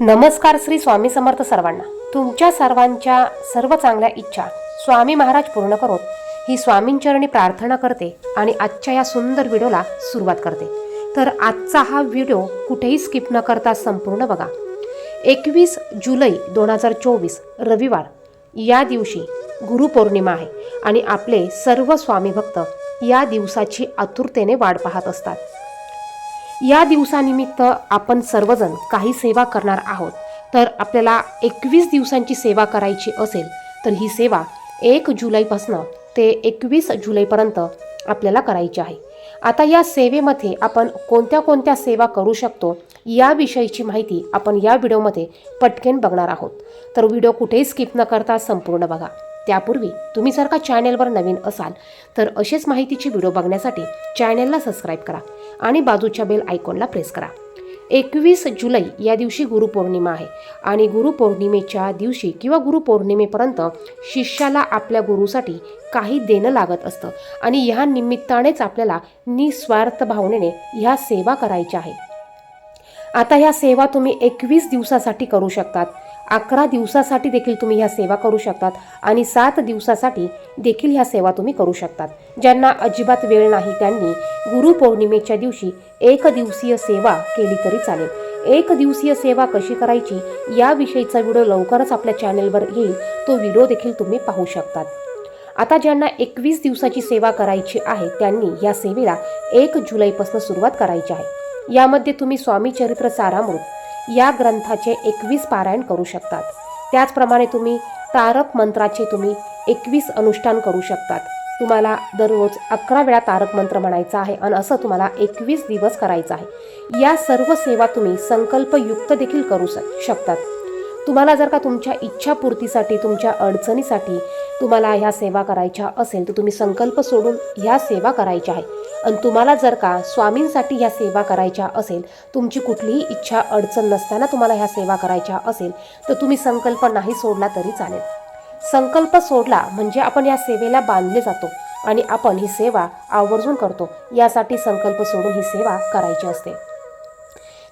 नमस्कार श्री स्वामी समर्थ सर्वांना. तुमच्या सर्वांच्या सर्व चांगल्या इच्छा स्वामी महाराज पूर्ण करोत. ही स्वामींचरणी प्रार्थना करते आणि आजच्या या सुंदर व्हिडिओला सुरुवात करते. तर आजचा हा व्हिडिओ कुठेही स्किप न करता संपूर्ण बघा. एकवीस जुलै दोन हजार चोवीस रविवार. या दिवशी गुरुपौर्णिमा आहे आणि आपले सर्व स्वामी भक्त या दिवसाची आतुरतेने वाट पाहत असतात. या दिवसानिमित्त आपण सर्वजण काही सेवा करणार आहोत. तर आपल्याला एकवीस दिवसांची सेवा करायची असेल तर ही सेवा एक जुलैपासनं ते एकवीस जुलैपर्यंत आपल्याला करायची आहे. आता या सेवेमध्ये आपण कोणत्या कोणत्या सेवा करू शकतो याविषयीची माहिती आपण या व्हिडिओमध्ये पटकन बघणार आहोत. तर व्हिडिओ कुठेही स्किप न करता संपूर्ण बघा. त्यापूर्वी तुम्ही जर का चॅनेलवर नवीन असाल तर असेच माहितीचे व्हिडिओ बघण्यासाठी चॅनेलला सबस्क्राईब करा. आणि बाजूच्या बेल आयकॉनला प्रेस करा. एकवीस जुलै या दिवशी गुरुपौर्णिमा आहे आणि गुरुपौर्णिमेच्या दिवशी किंवा गुरुपौर्णिमेपर्यंत शिष्याला आपल्या गुरुसाठी काही देणं लागत असतं आणि ह्या निमित्तानेच आपल्याला निस्वार्थ भावनेने ह्या सेवा करायच्या आहे. आता ह्या सेवा तुम्ही एकवीस दिवसासाठी करू शकतात. अकरा दिवसासाठी देखील तुम्ही ह्या सेवा करू शकतात आणि सात दिवसासाठी देखील ह्या सेवा तुम्ही करू शकतात. ज्यांना अजिबात वेळ नाही त्यांनी गुरुपौर्णिमेच्या दिवशी एक दिवसीय सेवा केली तरी चालेल. एक दिवसीय सेवा कशी करायची याविषयीचा व्हिडिओ लवकरच आपल्या चॅनेलवर येईल. तो व्हिडिओ देखील तुम्ही पाहू शकतात. आता ज्यांना एकवीस दिवसाची सेवा करायची आहे त्यांनी या सेवेला एक जुलैपासून सुरुवात करायची आहे. यामध्ये तुम्ही स्वामी चरित्र सारामृत या ग्रंथाचे एकवीस पारायण करू शकतात. त्याचप्रमाणे तुम्ही तारक मंत्राचे तुम्ही एकवीस अनुष्ठान करू शकतात. तुम्हाला दररोज अकरा वेळा तारक मंत्र म्हणायचा आहे आणि असं तुम्हाला एकवीस दिवस करायचं आहे. या सर्व सेवा तुम्ही संकल्पयुक्त देखील करू शक शकतात. तुम्हाला जर का तुमच्या इच्छापूर्तीसाठी तुमच्या अडचणीसाठी तुम्हाला ह्या सेवा करायच्या असेल तर तुम्ही संकल्प सोडून ह्या सेवा करायच्या आहे. आणि तुम्हाला जर का स्वामींसाठी ह्या सेवा करायच्या असेल तुमची कुठलीही इच्छा अडचण नसताना तुम्हाला ह्या सेवा करायच्या असेल तर तुम्ही संकल्प नाही सोडला तरी चालेल. संकल्प सोडला म्हणजे आपण या सेवेला बांधले जातो आणि आपण ही सेवा आवर्जून करतो. यासाठी संकल्प सोडून ही सेवा करायची असते.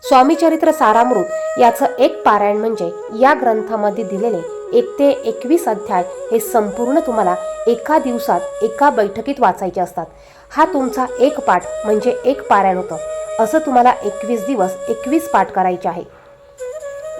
स्वामी चरित्र सारामृत याचं एक पारायण म्हणजे या ग्रंथामध्ये दिलेले एक ते एकवीस अध्याय हे संपूर्ण तुम्हाला एका दिवसात एका बैठकीत वाचायचे असतात. हा तुमचा एक पाठ म्हणजे एक पारायण होतं. असं तुम्हाला एकवीस दिवस एकवीस पाठ करायचे आहे.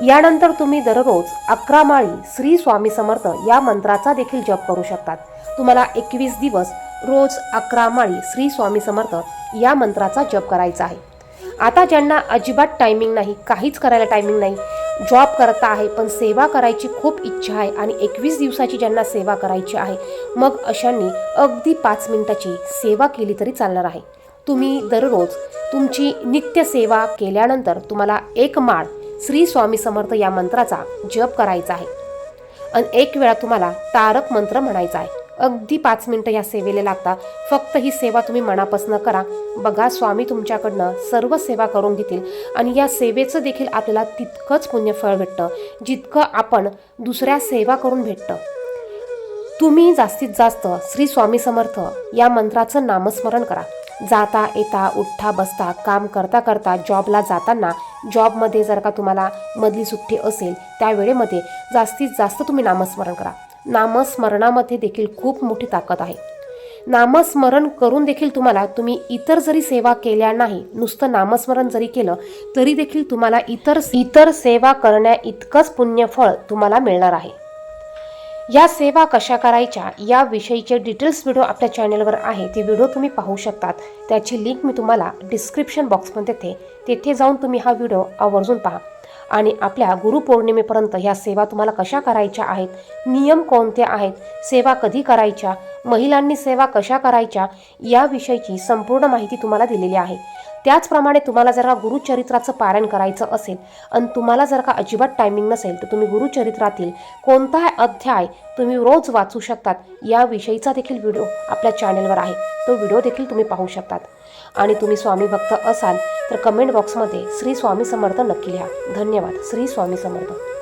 यानंतर तुम्ही दररोज अकरा माळी श्री स्वामी समर्थ या मंत्राचा देखील जप करू शकतात. तुम्हाला एकवीस दिवस रोज अकरा माळी श्री स्वामी समर्थ या मंत्राचा जप करायचा आहे. आता ज्यांना अजिबात टायमिंग नाही काहीच करायला टायमिंग नाही जॉब करता आहे पण सेवा करायची खूप इच्छा आहे आणि एकवीस दिवसाची ज्यांना सेवा करायची आहे मग अशांनी अगदी पाच मिनिटाची सेवा केली तरी चालणार आहे. तुम्ही दररोज तुमची नित्य सेवा केल्यानंतर तुम्हाला एक माळ श्री स्वामी समर्थ या मंत्राचा जप करायचा आहे. आणि एक वेळा तुम्हाला तारक मंत्र म्हणायचा आहे. अगदी पाच मिनटं या सेवेला लागता. फक्त ही सेवा तुम्ही मनापासून करा. बघा स्वामी तुमच्याकडनं सर्व सेवा करून घेतील आणि या सेवेचं देखील आपल्याला तितकंच पुण्यफळ भेटतं जितकं आपण दुसऱ्या सेवा करून भेटतं. तुम्ही जास्तीत जास्त श्री स्वामी समर्थ या मंत्राचं नामस्मरण करा. जाता येता उठता बसता काम करता करता जॉबला जाताना जॉबमध्ये जर का तुम्हाला मधली सुट्टी असेल त्या वेळेमध्ये जास्तीत जास्त तुम्ही नामस्मरण करा. नामस्मरणामध्ये देखील खूप मोठी ताकद आहे. नामस्मरण करून देखील तुम्हाला तुम्ही इतर जरी सेवा केल्या नाही नुसतं नामस्मरण जरी केलं तरी देखील तुम्हाला इतर इतर सेवा करण्या इतकंच पुण्यफळ तुम्हाला मिळणार आहे. या सेवा कशा करायच्या याविषयीचे डिटेल्स व्हिडिओ आपल्या चॅनलवर आहे ते व्हिडिओ तुम्ही पाहू शकतात. त्याची लिंक मी तुम्हाला डिस्क्रिप्शन बॉक्समध्ये देते. तेथे जाऊन तुम्ही हा व्हिडिओ आवर्जून पहा. आणि आपल्या गुरुपौर्णिमेपर्यंत ह्या सेवा तुम्हाला कशा करायच्या आहेत? नियम कोणते आहेत? सेवा कधी करायच्या? महिलांनी सेवा कशा करायच्या? याविषयीची संपूर्ण माहिती तुम्हाला दिलेली आहे. त्याचप्रमाणे तुम्हाला जर का गुरुचरित्राचं पारायण करायचं असेल आणि तुम्हाला जर का अजिबात टायमिंग नसेल तर तुम्ही गुरुचरित्रातील कोणता अध्याय तुम्ही रोज वाचू शकतात. याविषयीचा देखील व्हिडिओ आपल्या चॅनेलवर आहे. तो व्हिडिओ देखील तुम्ही पाहू शकतात. आणि तुम्ही स्वामी भक्त असाल तर कमेंट बॉक्समध्ये श्री स्वामी समर्थ नक्की लिहा. धन्यवाद. श्री स्वामी समर्थ.